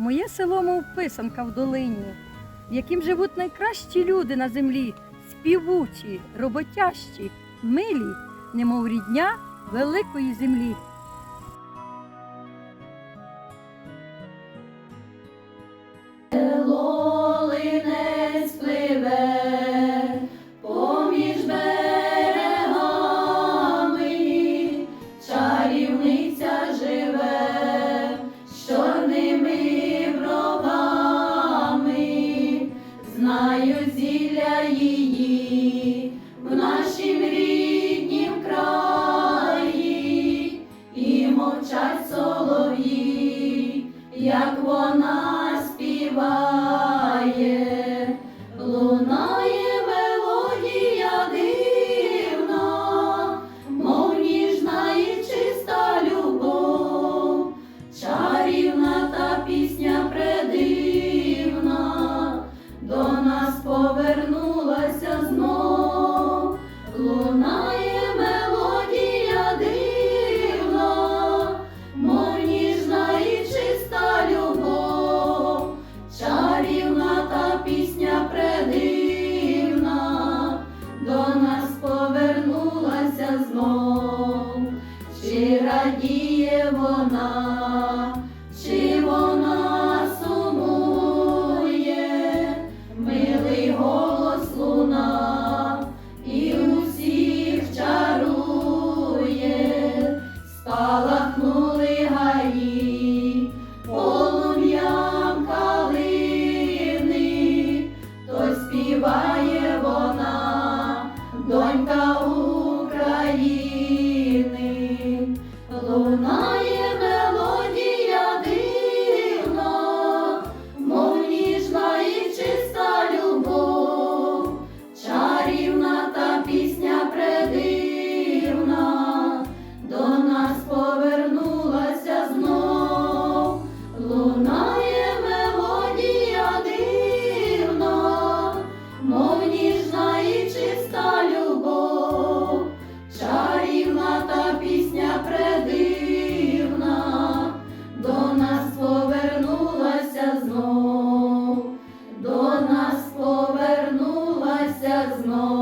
Моє село, мов писанка в долині, в яким живуть найкращі люди на землі, співучі, роботящі, милі, немов рідня великої землі. синими бровами, знаю зілля її в нашім ріднім краї, і мовчать солов'ї, як вона співає, лунає. as mãos.